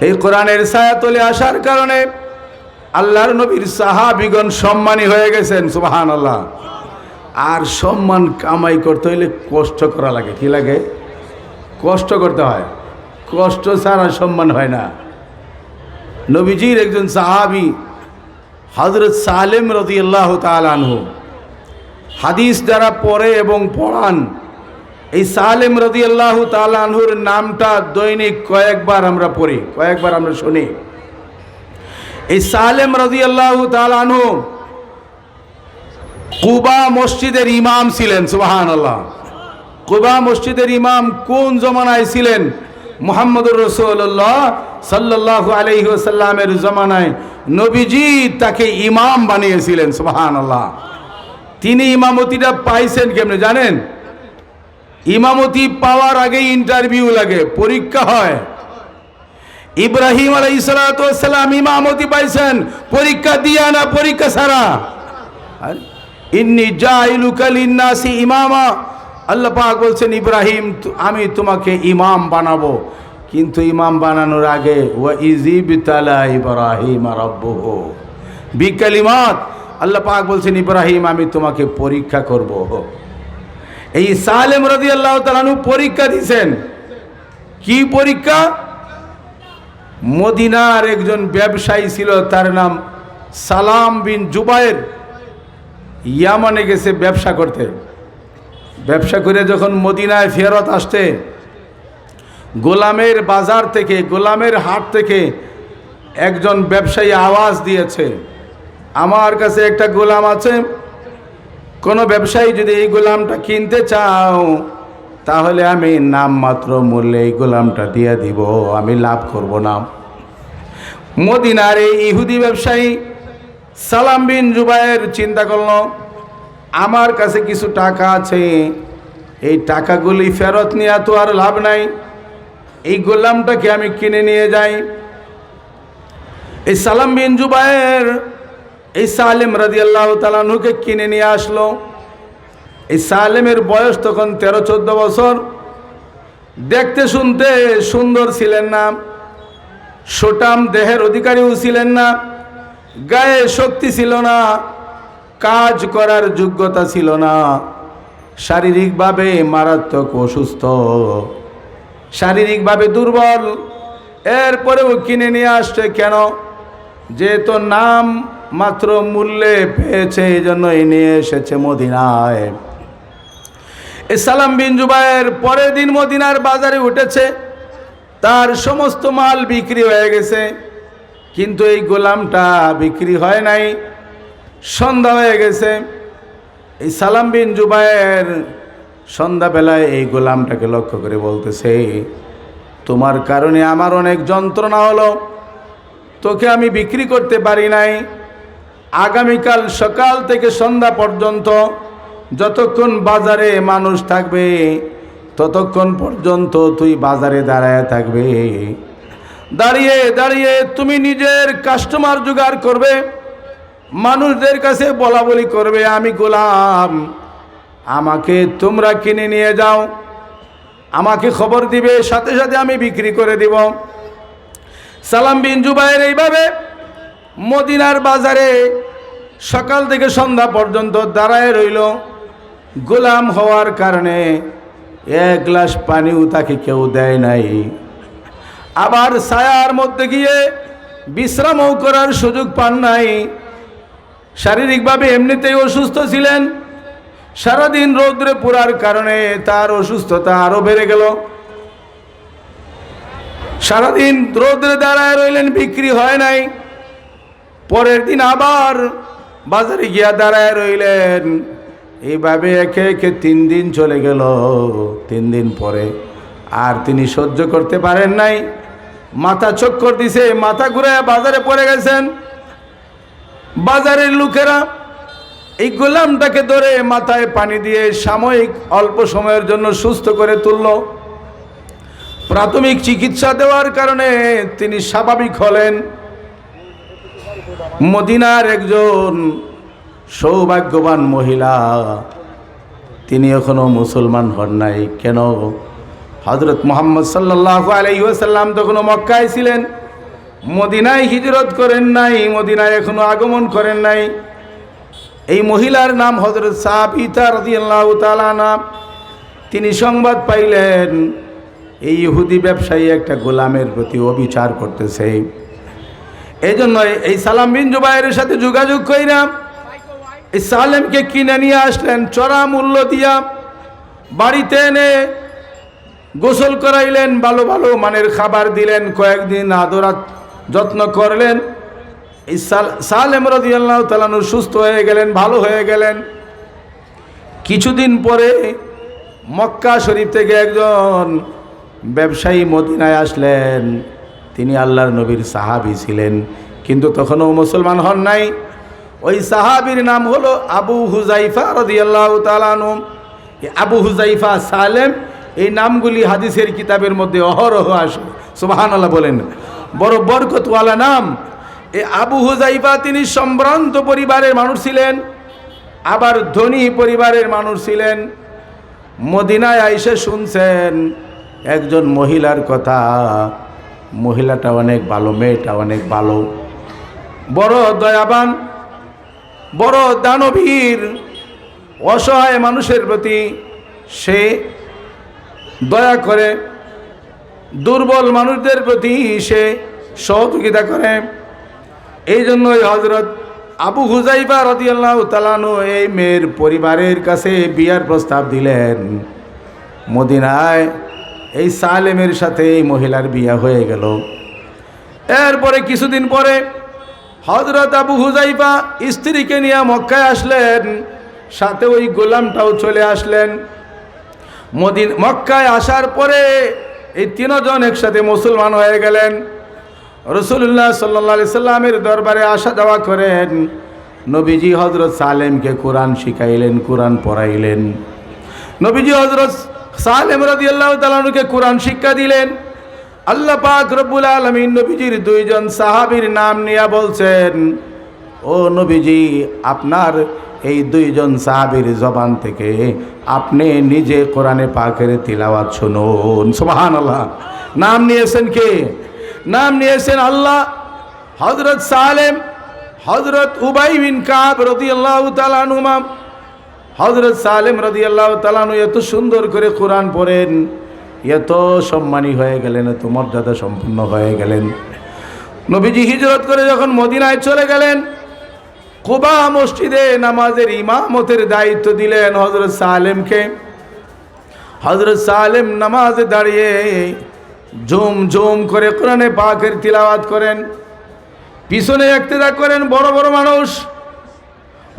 এই কোরআনের ছায়াতলে আসার কারণে আল্লাহর নবীর সাহাবিগণ সম্মানী হয়ে গেছেন সুবাহান আল্লাহ আর সম্মান কামাই করতে হইলে কষ্ট করা লাগে। কি লাগে? কষ্ট করতে হয়। কষ্ট ছাড়া সম্মান হয় না। নবীজির একজন সাহাবি হজরত সালেম রদি আল্লাহ তালানহু হাদিস যারা পড়ে এবং পড়ান এই সালেম রদি আল্লাহ তালানহুর নামটা দৈনিক কয়েকবার আমরা পড়ি, কয়েকবার আমরা শুনি। এই সালেম রদি আল্লাহ তালানহু কুবা মসজিদের ইমাম ছিলেন সুবাহান আল্লাহ কুবা মসজিদের ইমাম কোন জমানায় ছিলেন? মোহাম্মদুর রসুল্লাহ সাল্লাহ আলহিসাল্লামের জমানায়। নবীজি তাকে ইমাম বানিয়েছিলেন সুবাহান আল্লাহ তিনি ইমামতিটা পাইছেন কেমনে জানেন? ইমামতি পাওয়ার আগে ইন্টারভিউ লাগে, পরীক্ষা হয়। ইব্রাহিম আলাই সালাম ইমামতি পাইছেন, পরীক্ষা দিয়া না পরীক্ষা আর ইন্নি জাইলুকাল ইন্নাসি ইমামা। আল্লাহ পাক বলছেন, ইব্রাহিম আমি তোমাকে ইমাম বানাবো। কিন্তু ইমাম বানানোর আগে, ওয়া ইজিব তালা ইব্রাহিম রব্বুহু। বিকালিমাত। আল্লাহ পাক বলছেন, ইব্রাহিম, আমি তোমাকে পরীক্ষা করব। এই সালেম রাদি আল্লাহ তালানু পরীক্ষা দিছেন। কি পরীক্ষা? মদিনার একজন ব্যবসায়ী ছিল, তার নাম সালাম বিন জুবায়ের ইয়ামানে গেছে ব্যবসা করতে। ব্যবসা করে যখন মদিনায় ফেরত আসতে, গোলামের বাজার থেকে, গোলামের হাট থেকে একজন ব্যবসায়ী আওয়াজ দিয়েছে, আমার কাছে একটা গোলাম আছে কোনো ব্যবসায়ী যদি এই গোলামটা কিনতে চাও, তাহলে আমি নামমাত্র মূল্যে এই গোলামটা দিয়ে দিব, আমি লাভ করব না। মদিনার এই ইহুদি ব্যবসায়ী সালাম বিন জুবাইর চিন্তা করল, আমার কাছে কিছু টাকা আছে, এই টাকাগুলি ফেরত নেওয়া তো আর লাভ নাই। এই গোলামটাকে আমি কিনে নিয়ে যাই। এই সালাম বিন জুবাইর এই সালেম রাজি আল্লাহ তালানুকে কিনে নিয়ে আসলো। এই সালেমের বয়স তখন তেরো চোদ্দ বছর। দেখতে শুনতে সুন্দর ছিলেন না। সোটাম দেহের অধিকারীও ছিলেন না। গায়ে শক্তি ছিল না। কাজ করার যোগ্যতা ছিল না। শারীরিকভাবে মারাত্মক অসুস্থ। শারীরিকভাবে দুর্বল। এরপরেও কিনে নিয়ে আসছে কেন? যেহেতু নাম মাত্র মূল্যে পেয়েছে, এই জন্যই নিয়ে এসেছে মদিনায়। সালাম বিন জুবাইয়ের পরের দিন মদিনার বাজারে উঠেছে। তার সমস্ত মাল বিক্রি হয়ে গেছে, কিন্তু এই গোলামটা বিক্রি হয় নাই, সন্ধ্যা হয়ে গেছে। এই সালাম বিন জুবাইয়ের সন্ধ্যাবেলায় এই গোলামটাকে লক্ষ্য করে বলতেছে, তোমার কারণে আমার অনেক যন্ত্রণা হলো, তোকে আমি বিক্রি করতে পারি নাই আগামীকাল সকাল থেকে সন্ধ্যা পর্যন্ত যতক্ষণ বাজারে মানুষ থাকবে, ততক্ষণ পর্যন্ত তুই বাজারে দাঁড়ায় থাকবে। দাঁড়িয়ে দাঁড়িয়ে তুমি নিজের কাস্টমার জোগাড় করবে, মানুষদের কাছে বলা বলি করবে, আমি গোলাম, আমাকে তোমরা কিনে নিয়ে যাও, আমাকে খবর দিবে, সাথে সাথে আমি বিক্রি করে দিব। সালাম বিন জুবাইর এইভাবে মদিনার বাজারে সকাল থেকে সন্ধ্যা পর্যন্ত দাঁড়ায় রইল। গোলাম হওয়ার কারণে এক গ্লাস পানিও তাকে কেউ দেয় নাই। আবার ছায়ার মধ্যে গিয়ে বিশ্রামও করার সুযোগ পান নাই। শারীরিকভাবে এমনিতেই অসুস্থ ছিলেন। সারাদিন রৌদ্রে পোড়ার কারণে তার অসুস্থতা আরও বেড়ে গেল। সারাদিন রৌদ্রে দাঁড়ায় রইলেন, বিক্রি হয় নাই। পরের দিন আবার বাজারে গিয়া দাঁড়ায় রইলেন। এইভাবে একে একে তিন দিন চলে গেল। তিন দিন পরে আর তিনি সহ্য করতে পারেন নাই। মাথা চক্কর দিছে, মাথা ঘুরে বাজারে পড়ে গেছেন। বাজারের লোকেরা এই গোলামটাকে ধরে মাথায় পানি দিয়ে সাময়িক অল্প সময়ের জন্য সুস্থ করে তুলল। প্রাথমিক চিকিৎসা দেওয়ার কারণে তিনি স্বাভাবিক হলেন। মদিনার একজন সৌভাগ্যবান মহিলা। তিনি এখনও মুসলমান হন নাই। কেন? হজরত মোহাম্মদ সাল্লাহ আলাইসাল্লাম তখনও মক্কায় ছিলেন। মদিনায় হিজরত করেন নাই, মদিনায় এখনও আগমন করেন নাই। এই মহিলার নাম হজরত সাবিতা রদিয়াল্লাহ তালানা তিনি সংবাদ পাইলেন, এই ইহুদি ব্যবসায়ী একটা গোলামের প্রতি অবিচার করতেছে। এই জন্য এই সালাম বিন জুবাইরের সাথে যোগাযোগ করিলাম এই সালেমকে কিনে নিয়ে আসলেন, চড়া মূল্য দিয়া বাড়িতে এনে গোসল করাইলেন, ভালো ভালো মানের খাবার দিলেন, কয়েকদিন আদরাত যত্ন করলেন। এই সাল- সালেম রদিয়াল্লাহ তালানু সুস্থ হয়ে গেলেন, ভালো হয়ে গেলেন। কিছুদিন পরে মক্কা শরীফ থেকে একজন ব্যবসায়ী মদিনায় আসলেন। তিনি আল্লাহর নবীর সাহাবি ছিলেন। কিন্তু তখনও মুসলমান হন নাই। ওই সাহাবির নাম হলো আবু হুজাইফা রদিয়াল্লাহ তালানু এই আবু হুজাইফা সালেম এই নামগুলি হাদিসের কিতাবের মধ্যে অহরহ আসে। সুবাহান আল্লাহ বলেন, বড় বরকতওয়ালা নাম। এ আবু হুজাইফা তিনি সম্ভ্রান্ত পরিবারের মানুষ ছিলেন, আবার ধনী পরিবারের মানুষ ছিলেন। মদিনায় আইসে শুনছেন একজন মহিলার কথা। মহিলাটা অনেক ভালো, মেয়েটা অনেক ভালো। বড় দয়াবান, বড় দানবীর, অসহায় মানুষের প্রতি সে দয়া করে, দুর্বল মানুষদের প্রতি সে সহযোগিতা করে। এই জন্যই হজরত আবু হুজাইফা রদিয়াল্লাহ তালানু এই মেয়ের পরিবারের কাছে বিয়ার প্রস্তাব দিলেন। মদিনায় এই সালেমের সাথে এই মহিলার বিয়া হয়ে গেল। এরপরে কিছুদিন পরে হজরত আবু হুজাইফা স্ত্রীকে নিয়ে মক্কায় আসলেন, সাথে ওই গোলামটাও চলে আসলেন। মদিন, মক্কায় আসার পরে এই তিনজন একসাথে মুসলমান হয়ে গেলেন। রসুল্লাহ সাল্লা সাল্লামের দরবারে আসা যাওয়া করেন। নবীজি হজরত সালেমকে কোরআন শিখাইলেন, কোরআন পড়াইলেন। নবীজি হজরত সালেম রাদিয়াল্লাহু তাআলাকে কোরআন শিক্ষা দিলেন। আল্লাহ পাক রব্বুল আলামিন নবীজির দুইজন সাহাবীর নাম নিয়ে বলছেন, ও নবীজি, আপনার এই দুইজন সাহাবীর জবান থেকে আপনি নিজে কোরআনে পাকের তিলাওয়াত শুনুন। সুবহানাল্লাহ। নাম নিয়েছেন কে? নাম নিয়েছেন আল্লাহ হজরত সালেম হজরত উবাই বিন কাব রদিয়াল্লাহু তাআলা আনহুমা। হজরত সালেম রদি আল্লাহ তালানু এত সুন্দর করে কোরআন পড়েন, এত সম্মানী হয়ে গেলেন, এত মর্যাদা সম্পন্ন হয়ে গেলেন। নবীজি হিজরত করে যখন মদিনায় চলে গেলেন, কুবা মসজিদে নামাজের ইমামতের দায়িত্ব দিলেন হজরত সালেমকে। হজরত সালেম নামাজে দাঁড়িয়ে ঝুম ঝুম করে কোরআনে পাকের তিলাওয়াত করেন, পিছনে একতেদা করেন বড় বড় মানুষ।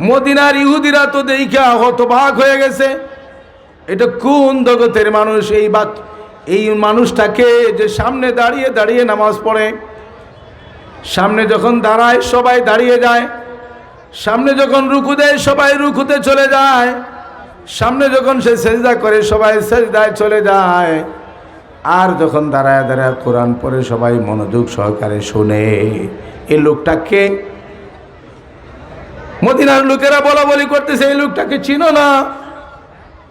মদিনার ইহুদিরা তো দেখা হতবাক হয়ে গেছে। এটা কোন জগতের মানুষ এই বাত, এই মানুষটাকে যে সামনে দাঁড়িয়ে দাঁড়িয়ে নামাজ পড়ে? সামনে যখন দাঁড়ায়, সবাই দাঁড়িয়ে যায়। সামনে যখন রুকু দেয়, সবাই রুকুতে চলে যায়। সামনে যখন সে সেজদা করে, সবাই সেজদায় চলে যায়। আর যখন দাঁড়ায় দাঁড়ায় কোরআন পড়ে, সবাই মনোযোগ সহকারে শোনে। এ লোকটাকে মদিনার লোকেরা বলা বলি করতেছে, এই লোকটাকে চিনো না।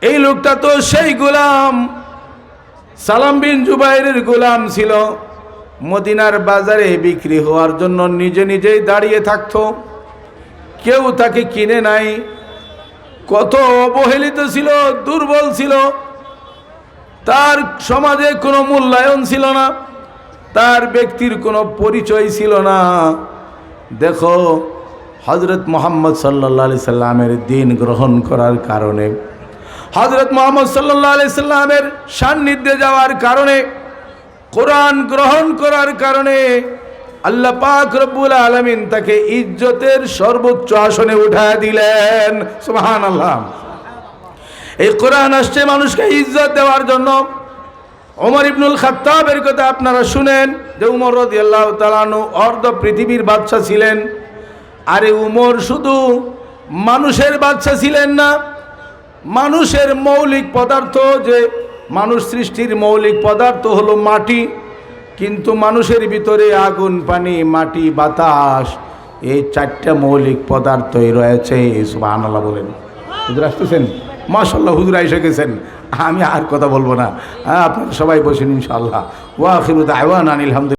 এই লোকটা তো সেই গোলাম। সালাম বিন জুবাইরের গোলাম ছিল। মদিনার বাজারে বিক্রি হওয়ার জন্য নিজে নিজেই দাঁড়িয়ে থাকতো। কেউ তাকে কিনে নাই। কত অবহেলিত ছিল, দুর্বল ছিল। তার সমাজে কোনো মূল্যায়ন ছিল না। তার ব্যক্তির কোনো পরিচয় ছিল না। দেখো হজরত মোহাম্মদ সাল্লা সাল্লামের দিন গ্রহণ করার কারণে হজরত মোহাম্মদ সাল্লাহ আলি সাল্লামের সান্নিধ্যে যাওয়ার কারণে, কোরআন গ্রহণ করার কারণে আল্লাহ পাক রব্বুল আলমিন তাকে ইজ্জতের সর্বোচ্চ আসনে উঠা দিলেন। সুহান আল্লাহ এই কোরআন আসছে মানুষকে ইজ্জত দেওয়ার জন্য। ওমর ইবনুল খাত্তাবের কথা আপনারা শুনেন যে উমর রদি আল্লাহ তালানু অর্ধ পৃথিবীর বাদশা ছিলেন। আরে উমর, শুধু মানুষের বাচ্চা ছিলেন না, মানুষের মৌলিক পদার্থ যে মানুষ সৃষ্টির মৌলিক পদার্থ হলো মাটি, কিন্তু মানুষের ভিতরে আগুন, পানি, মাটি, বাতাস, এই চারটা মৌলিক পদার্থই রয়েছে সুবাহ বলেন। হুজুর আসতেছেন? মাসাল্লাহ হুজুর এসে গেছেন। আমি আর কথা বলব না। হ্যাঁ আপনারা সবাই বসেন ইনশাল্লাহ ওয়াখিরুদ আওয়ান আনিল